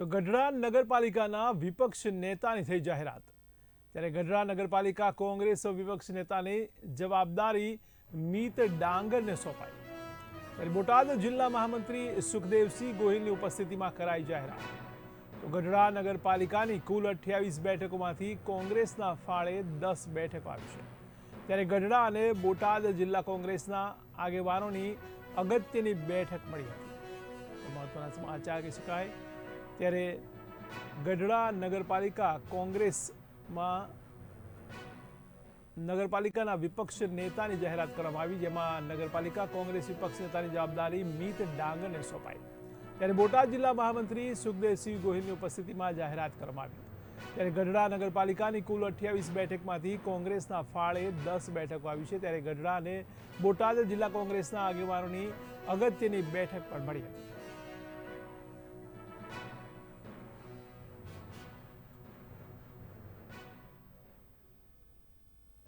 તો ગઢડા નગરપાલિકાના વિપક્ષ નેતાની થઈ જાહેરાત. ત્યારે ગઢડા નગરપાલિકા કોંગ્રેસ વિપક્ષ નેતાની જવાબદારી મીત ડાંગરને સોંપાઈ. ત્યારે બોટાદ જિલ્લા મહામંત્રી સુખદેવસિંહ ગોહિલની ઉપસ્થિતિમાં કરાઈ જાહેરાત. તો ગઢડા નગરપાલિકાની કુલ અઠ્યાવીસ બેઠકોમાંથી કોંગ્રેસના ફાળે દસ બેઠકો આવી છે. ત્યારે ગઢડા અને બોટાદ જિલ્લા કોંગ્રેસના આગેવાનોની અગત્યની બેઠક મળી હતી. મહત્વના સમાચાર કહી શકાય ત્યારે ગઢડા નગરપાલિકા કોંગ્રેસમાં નગરપાલિકાના વિપક્ષ નેતાની જાહેરાત કરવામાં આવી, જેમાં નગરપાલિકા કોંગ્રેસ વિપક્ષ નેતાની જવાબદારી મીત ડાંગરને સોંપાઈ. ત્યારે બોટાદ જિલ્લા મહામંત્રી સુખદેવસિંહ ગોહિલની ઉપસ્થિતિમાં જાહેરાત કરવામાં આવી. ત્યારે ગઢડા નગરપાલિકાની કુલ અઠ્યાવીસ બેઠકમાંથી કોંગ્રેસના ફાળે દસ બેઠકો આવી છે. ત્યારે ગઢડા અને બોટાદ જિલ્લા કોંગ્રેસના આગેવાનોની અગત્યની બેઠક પણ મળી હતી.